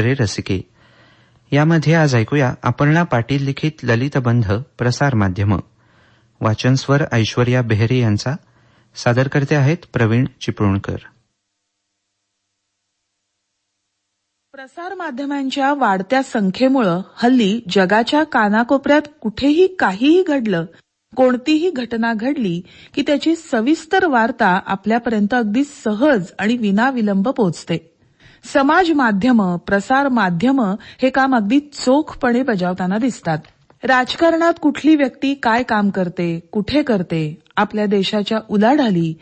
करे रसिके. यामध्ये आज ऐकूया अपर्णा पाटील लिखित ललितबंध प्रसार माध्यम. वाचनस्वर ऐश्वर्या बेहरे यांचा. सादर करते आहेत प्रवीण चिपळूणकर. प्रसार माध्यमांच्या वाढत्या संख्येमुळं हल्ली जगाच्या कानाकोपऱ्यात कुठेही काहीही घडलं कोणतीही घटना घडली की त्याची सविस्तर वार्ता आपल्यापर्यंत अगदी सहज आणि विनाविलंब पोहोचते समाज माध्यमं प्रसार माध्यमं हे काम अगदी चोखपणे बजावताना दिसतात. राजकारणात कुठली व्यक्ती काय काम करते कुठे करते आपल्या देशाच्या उलाढाली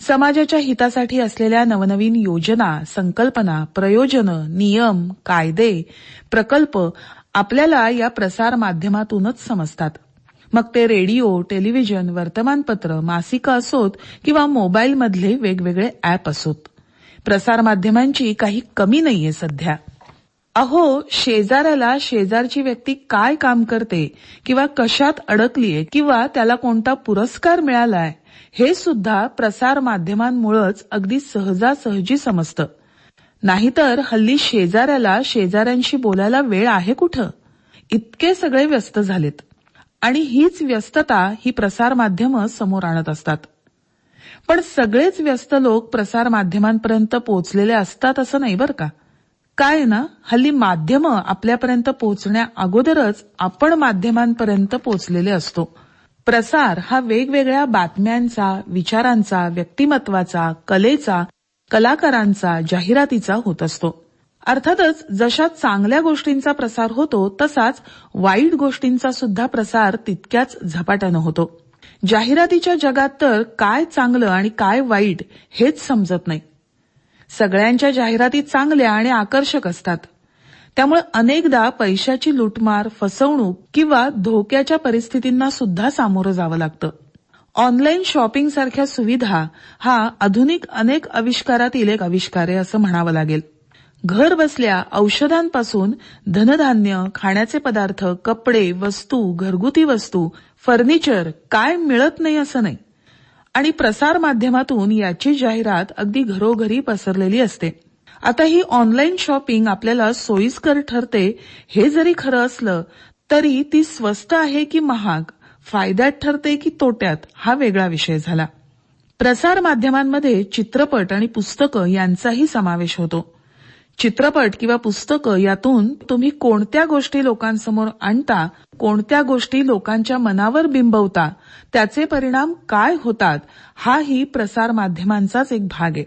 समाजाच्या हितासाठी असलेल्या नवनवीन योजना संकल्पना प्रयोजन नियम कायदे प्रकल्प आपल्याला या प्रसार माध्यमातूनच समजतात. मग ते रेडिओ टेलिव्हिजन वर्तमानपत्र मासिकं असोत किंवा मोबाईलमधले वेगवेगळे अॅप असोत. प्रसारमाध्यमांची काही कमी नाहीये सध्या. अहो शेजाऱ्याला शेजारची व्यक्ती काय काम करते किंवा कशात अडकलीये किंवा त्याला कोणता पुरस्कार मिळालाय हे सुद्धा प्रसार माध्यमांमुळेच अगदी सहजासहजी समजतं. नाहीतर हल्ली शेजाऱ्याला शेजाऱ्यांशी बोलायला वेळ आहे कुठं? इतके सगळे व्यस्त झालेत. आणि हीच व्यस्तता ही प्रसारमाध्यमं समोर आणत असतात. पण सगळेच व्यस्त लोक प्रसार माध्यमांपर्यंत पोहोचलेले असतात असं नाही बरं का? काय ना हल्ली माध्यम आपल्यापर्यंत पोहोचण्या अगोदरच आपण माध्यमांपर्यंत पोहोचलेले असतो. प्रसार हा वेगवेगळ्या बातम्यांचा विचारांचा व्यक्तिमत्वाचा कलेचा कलाकारांचा जाहिरातीचा होत असतो. अर्थातच जशा चांगल्या गोष्टींचा प्रसार होतो तसाच वाईट गोष्टींचा सुद्धा प्रसार तितक्याच झपाट्यानं होतो. जाहिरातीच्या जगात तर काय चांगलं आणि काय वाईट हेच समजत नाही. सगळ्यांच्या जाहिराती चांगल्या आणि आकर्षक असतात. त्यामुळे अनेकदा पैशाची लुटमार फसवणूक किंवा धोक्याच्या परिस्थितींना सुद्धा सामोरं जावं लागतं. ऑनलाईन शॉपिंग सारख्या सुविधा हा आधुनिक अनेक आविष्कारातील एक आविष्कार आहे असं म्हणावं लागेल. घर बसल्या औषधांपासून धनधान्य खाण्याचे पदार्थ कपडे वस्तू घरगुती वस्तू फर्निचर काय मिळत नाही असं नाही. आणि प्रसार माध्यमातून याची जाहिरात अगदी घरोघरी पसरलेली असते. आता ही ऑनलाईन शॉपिंग आपल्याला सोयीस्कर ठरते हे जरी खरं असलं तरी ती स्वस्त आहे की महाग फायद्यात ठरते की तोट्यात हा वेगळा विषय झाला. प्रसार माध्यमांमध्ये चित्रपट आणि पुस्तकं यांचाही समावेश होतो. चित्रपट किंवा पुस्तकं यातून तुम्ही कोणत्या गोष्टी लोकांसमोर आणता कोणत्या गोष्टी लोकांच्या मनावर बिंबवता त्याचे परिणाम काय होतात हाही प्रसार माध्यमांचाच एक भाग आहे.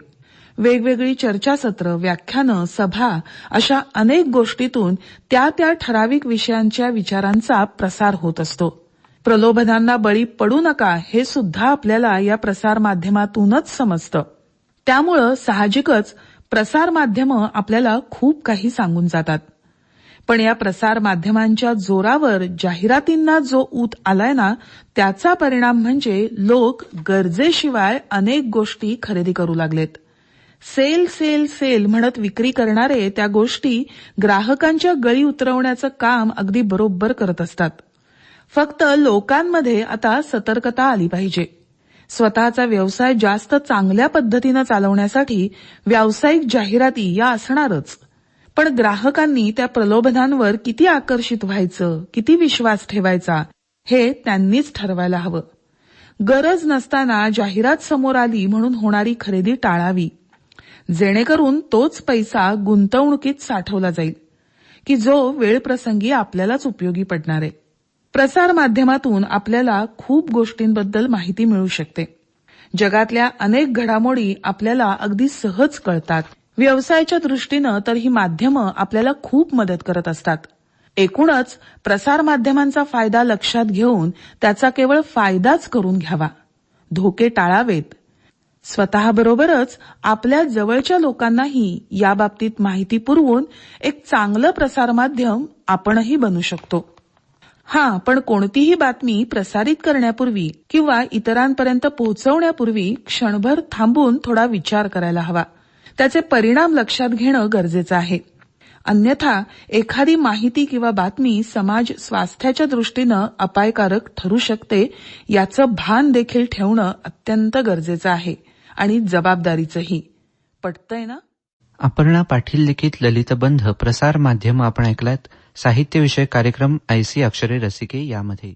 वेगवेगळी चर्चासत्र व्याख्यानं सभा अशा अनेक गोष्टीतून त्या त्या ठराविक विषयांच्या विचारांचा प्रसार होत असतो. प्रलोभनांना बळी पडू नका हे सुद्धा आपल्याला या प्रसार माध्यमातूनच समजतं. त्यामुळं साहजिकच प्रसार माध्यमं आपल्याला खूप काही सांगून जातात. पण या प्रसार माध्यमांच्या जोरावर जाहिरातींना जो ऊत आलाय ना त्याचा परिणाम म्हणजे लोक गरजेशिवाय अनेक गोष्टी खरेदी करू लागलेत. सेल सेल सेल म्हणत विक्री करणारे त्या गोष्टी ग्राहकांच्या गळी उतरवण्याचं काम अगदी बरोबर करत असतात. फक्त लोकांमध्ये आता सतर्कता आली पाहिजे. स्वतःचा व्यवसाय जास्त चांगल्या पद्धतीनं चालवण्यासाठी व्यावसायिक जाहिराती या असणारच. पण ग्राहकांनी त्या प्रलोभनांवर किती आकर्षित व्हायचं किती विश्वास ठेवायचा हे त्यांनीच ठरवायला हवं. गरज नसताना जाहिरात समोर आली म्हणून होणारी खरेदी टाळावी. जेणेकरून तोच पैसा गुंतवणुकीत साठवला जाईल की जो वेळ प्रसंगी आपल्यालाच उपयोगी पडणार. आहे प्रसार माध्यमातून आपल्याला खूप गोष्टींबद्दल माहिती मिळू शकते. जगातल्या अनेक घडामोडी आपल्याला अगदी सहज कळतात. व्यवसायाच्या दृष्टीनं तर ही माध्यमं आपल्याला खूप मदत करत असतात. एकूणच प्रसार माध्यमांचा फायदा लक्षात घेऊन त्याचा केवळ फायदाच करून घ्यावा. धोके टाळावेत. स्वतःबरोबरच आपल्या जवळच्या लोकांनाही याबाबतीत माहिती पुरवून एक चांगलं प्रसारमाध्यम आपणही बनू शकतो. हा पण कोणतीही बातमी प्रसारित करण्यापूर्वी किंवा इतरांपर्यंत पोहोचवण्यापूर्वी क्षणभर थांबून थोडा विचार करायला हवा. त्याचे परिणाम लक्षात घेणं गरजेचं आहे. अन्यथा एखादी माहिती किंवा बातमी समाज स्वास्थ्याच्या दृष्टीनं अपायकारक ठरू शकते याचं भान देखील ठेवणं अत्यंत गरजेचं आहे आणि जबाबदारीचंही. पटतंय ना? अपर्णा पाटील लिखित ललितबंध प्रसार माध्यम आपण ऐकलात. साहित्यविषयक कार्यक्रम ऐसी अक्षरे रसिके यामध्ये.